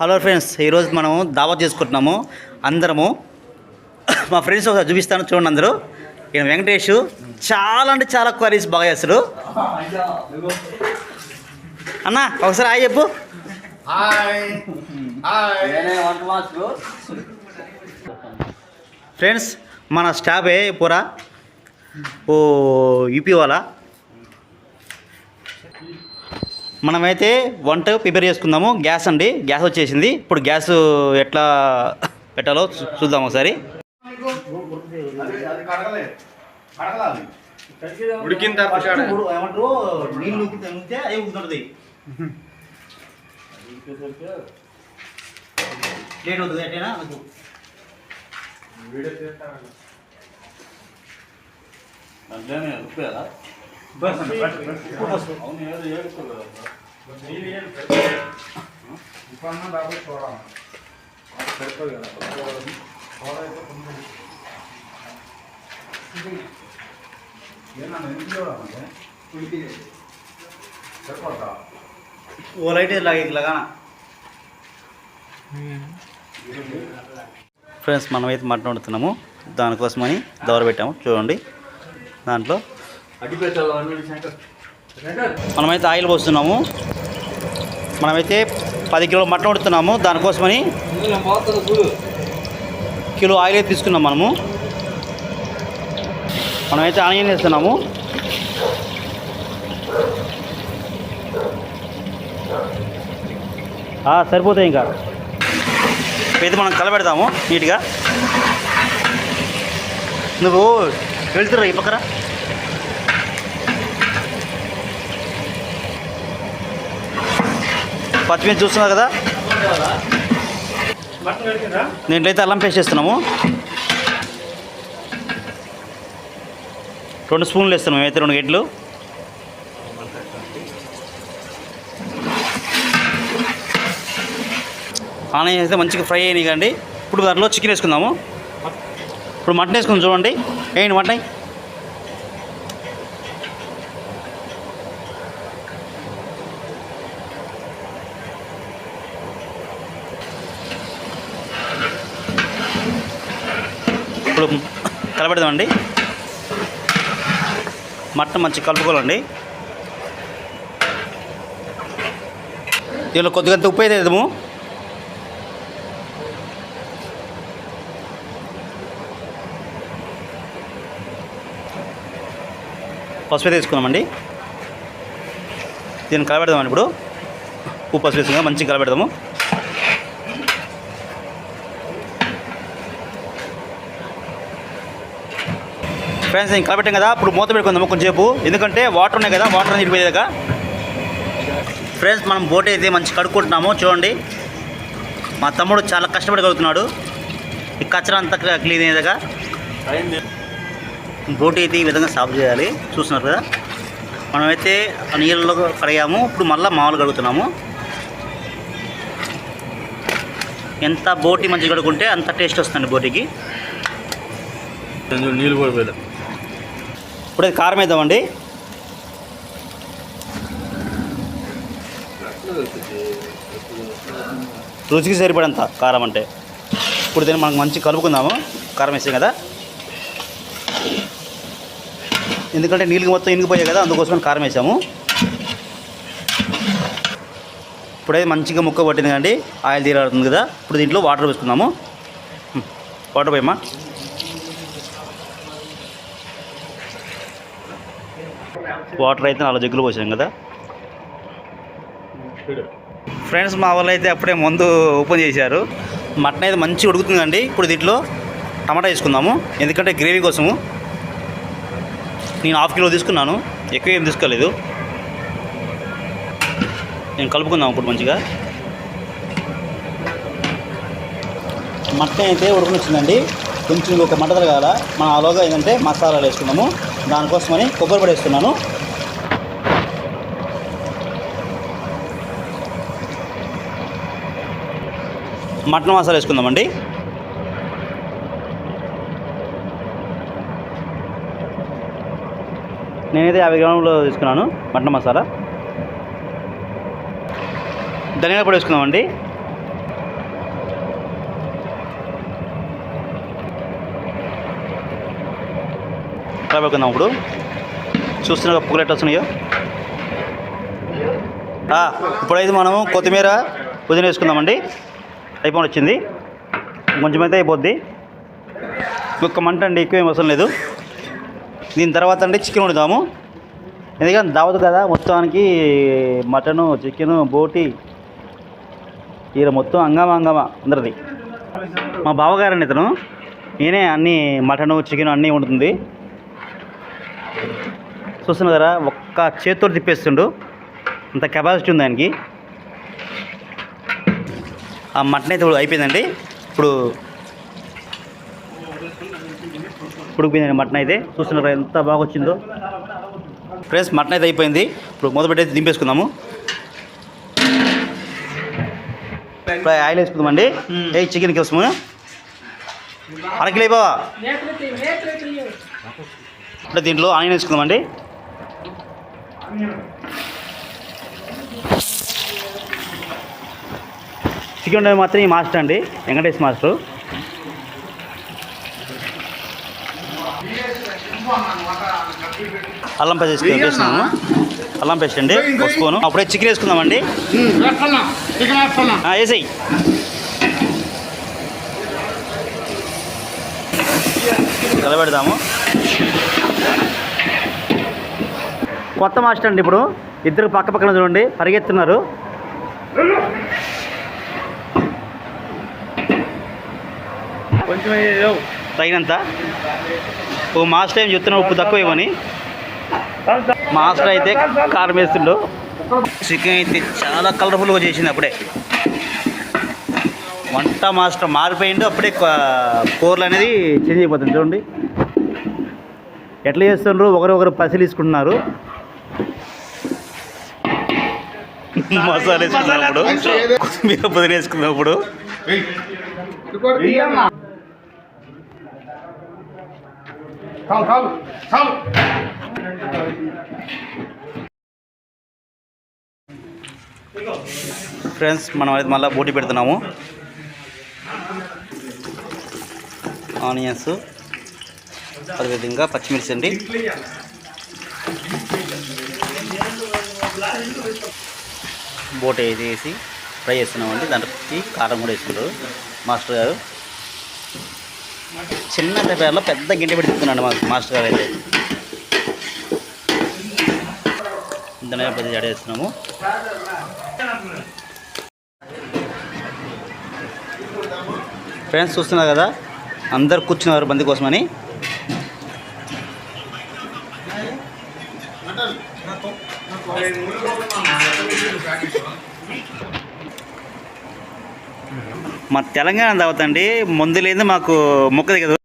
Hello friends ఈరోజు మనం దావత్ చేసుకుంటున్నాము. అందరము మా ఫ్రెండ్స్ ఒకసారి చూపిస్తాను చూడండి అందరూ. ఈయన వెంకటేష్ చాలా అంటే చాలా క్వరీస్ బాగా చేస్తాడు. అన్న ఒకసారి హాయ్ చెప్పు. హాయ్. హాయ్. ఫ్రెండ్స్ మన స్టాఫే పూరా? ఓ యూపీ వాళ్ళ? మనమైతే వంట ప్రిపేర్ చేసుకుందాము. గ్యాస్ అండి. గ్యాస్ వచ్చేసింది. ఇప్పుడు గ్యాస్ ఎట్లా పెట్టాలో చూ- చూద్దాం ఒకసారి. ఉడికిన లేట్ అవుతుంది అట్టేనా ఓ లైట్ ఇలాగ ఇలాగా ఫ్రెండ్స్ మనమైతే మటన్ వండుతున్నాము దానికోసమని దవర పెట్టాము చూడండి దాంట్లో మనమైతే ఆయిల్ పోస్తున్నాము. మనమైతే పది కిలో మటన్ వండుతున్నాము. దానికోసమని కిలో ఆయిల్ అయితే తీసుకున్నాం మనము. మనమైతే ఆనియన్ వేస్తున్నాము. సరిపోతాయి ఇంకా. అయితే మనం కలబెడతాము నీట్గా. నువ్వు వెళ్తురా ఈ పక్కన? పచ్చిమిర్చి చూస్తున్నావు కదా. దీంట్లో అయితే అల్లం పేస్ట్ చేస్తున్నాము. రెండు స్పూన్లు వేస్తున్నాము మేమైతే రెండు గెడ్లు. ఆనియన్ అయితే మంచిగా ఫ్రై అయినాయి కండి ఇప్పుడు దాంట్లో చికెన్ వేసుకుందాము. ఇప్పుడు మటన్ వేసుకుందాం చూడండి. ఏంటి మటన్? ఇప్పుడు కలపెడదామండి మట్టం మంచి కలుపుకోవాలండి. దీనిలో కొద్దిగా ఉప్పు అయితే వేద్దాము. పసుపు తీసుకున్నామండి దీన్ని కలబెడదామండి ఇప్పుడు. ఉప్పు పసుపు వేసుకుందాం మంచిగా కలబెడదాము. ఫ్రెండ్స్ నేను కలపెట్టాం కదా ఇప్పుడు మూత పెట్టుకుందాము కొంచెంసేపు ఎందుకంటే వాటర్ ఉన్నాయి కదా వాటర్ అనేది పోయేదాకా ఫ్రెండ్స్ మనం బోట్ అయితే మంచి కడుక్కుంటున్నాము చూడండి. మా తమ్ముడు చాలా కష్టపడి కడుగుతున్నాడు. ఈ కచ్చరా అంతా క్లీన్ అయ్యేదాకా. బోటి అయితే ఈ విధంగా సాఫ్ చేయాలి. చూస్తున్నారు కదా. మనమైతే ఆ నీళ్ళలో కడిగాము. ఇప్పుడు మళ్ళీ మామూలు కడుగుతున్నాము. ఎంత బోటి మంచిగా కడుక్కుంటే అంత టేస్ట్ వస్తుంది బోటికి. నీళ్ళు కూడా ఇప్పుడు కారం వేద్దామండి. రుచికి సరిపడంత కారం అంటే. ఇప్పుడు దీన్ని మనం మంచి కలుపుకుందాము. కారం వేసాం కదా. ఎందుకంటే నీళ్ళు మొత్తం ఇనిగిపోయాయి కదా అందుకోసం కారం వేసాము. ఇప్పుడైతే మంచిగా ముక్క పట్టింది కండి ఆయిల్ తీరాడుతుంది కదా. ఇప్పుడు దీంట్లో వాటర్ వేసుకుందాము వాటర్ పోయమ్మా. వాటర్ అయితే నాలుగు జగ్గులు పోసాం కదా. ఫ్రెండ్స్ మా వాళ్ళు అయితే అప్పుడే ముందు ఓపెన్ చేశారు. మటన్ అయితే మంచిగా ఉడుకుతుందండి. ఇప్పుడు దీంట్లో టమాటా వేసుకుందాము. ఎందుకంటే గ్రేవీ కోసము. నేను హాఫ్ కిలో తీసుకున్నాను. ఎక్కువ ఏం తీసుకోలేదు. నేను కలుపుకుందాం ఇప్పుడు మంచిగా. మటన్ అయితే ఉడకనిచ్చిందండి. కొంచెం ఒక మంట తరగాల. మనం ఆలోగా ఏంటంటే మసాలాలు వేసుకున్నాము. దానికోసమని కొబ్బరి పొడి మటన్ మసాలా వేసుకుందామండి. నేనైతే యాభై గ్రాములు తీసుకున్నాను మటన్ మసాలా. ధనియాల పొడి వేసుకుందామండి. కలబెట్టుకుందాం ఇప్పుడు. చూస్తున్న ఒక ఎట్లా వస్తున్నాయో. ఇప్పుడైతే మనము కొత్తిమీర పుదీనా వేసుకుందామండి. అయిపోయి వచ్చింది. కొంచెం అయితే అయిపోద్ది. ఒక్క మంట అండి ఎక్కువ ఏం అవసరం లేదు. దీని తర్వాత అండి చికెన్ వండుదాము. ఎందుకంటే దావత్ కదా మొత్తానికి మటను చికెను బోటి ఈయన మొత్తం అంగమా అంగమా అందరిది. మా బావగారండి ఇతను. నేనే అన్ని మటను చికెన్ అన్నీ ఉంటుంది చూస్తున్నా కదా ఒక్క చేతితో తిప్పేస్తుండు. అంత కెపాసిటీ ఉంది ఆయనకి. ఆ మటన్ అయితే ఇప్పుడు అయిపోయిందండి. ఇప్పుడు ఉడికిపోయిందండి మటన్ అయితే. చూస్తున్నారా ఎంత బాగా వచ్చిందో. ఫ్రెండ్స్ మటన్ అయితే అయిపోయింది. ఇప్పుడు మొదలు పెట్టి దింపేసుకుందాము. ఇప్పుడు ఆయిల్ వేసుకుందామండి. ఏ చికెన్ కోసము అరకిలో బావా ఇప్పుడు దీంట్లో ఆనియన్ వేసుకుందామండి. చికెన్ వండేది మాత్రం ఈ మాస్టర్ అండి వెంకటేష్ మాస్టర్. అల్లం పేస్ట్ వేసుకున్నాము అల్లం పేస్ట్ అండి స్పూను అప్పుడే చికెన్ వేసుకుందామండి. వేసేయి. కలబెడదాము. కొత్త మాస్టర్ అండి ఇప్పుడు. ఇద్దరు పక్క పక్కన చూడండి పరిగెత్తున్నారు. తగినంత? ఓ మాస్టర్ ఏం చెప్తున్నా ఉప్పు తక్కువ ఇవ్వని. మాస్టర్ అయితే కారం వేస్తుండు. చికెన్ అయితే చాలా కలర్ఫుల్గా చేసింది అప్పుడే. వంట మాస్టర్ మారిపోయిండు. అప్పుడే కూరలు అనేది చేంజ్ అయిపోతుంది. చూడండి. ఎట్లా చేస్తుండ్రు? ఒకరు ఒకరు పసిలిసుకుంటున్నారు మసాలా వేసుకున్నప్పుడు. కొత్తిమీర పుదీనా వేసుకున్నప్పుడు. చాలు చాలు చాలు ఫ్రెండ్స్ మనం అయితే మళ్ళీ బోటి పెడుతున్నాము. ఆనియన్స్ అదేవిధంగా పచ్చిమిర్చి అండి. బోటి అయితే వేసి ఫ్రై చేస్తున్నామండి. దాంట్లో కారం కూడా వేస్తున్నారు మాస్టర్ గారు. చిన్న పేపర్లో పెద్ద గిండి పెడుతున్నాడు మా మాస్టర్ గారు అయితే. ధనియా పది జడేస్తున్నాము ఫ్రెండ్స్ చూస్తున్నారు కదా అందరు కూర్చున్నారు బంది కోసమని. మా తెలంగాణ దావతండి ముందు లేదు మాకు మొక్క దిగదు.